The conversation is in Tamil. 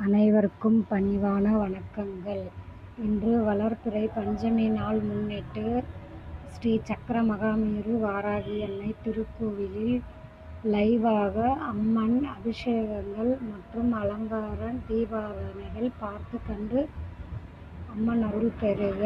அனைவருக்கும் பணிவான வணக்கங்கள். இன்று வளர்பிறை பஞ்சமி நாள் முன்னிட்டு ஸ்ரீ சக்கர மகாமேரு வாராகி அன்னை திருக்கோவிலில் லைவாக அம்மன் அபிஷேகங்கள் மற்றும் அலங்கார தீபாராதனைகள் பார்த்து கண்டு அம்மன் அருள் பெறுக.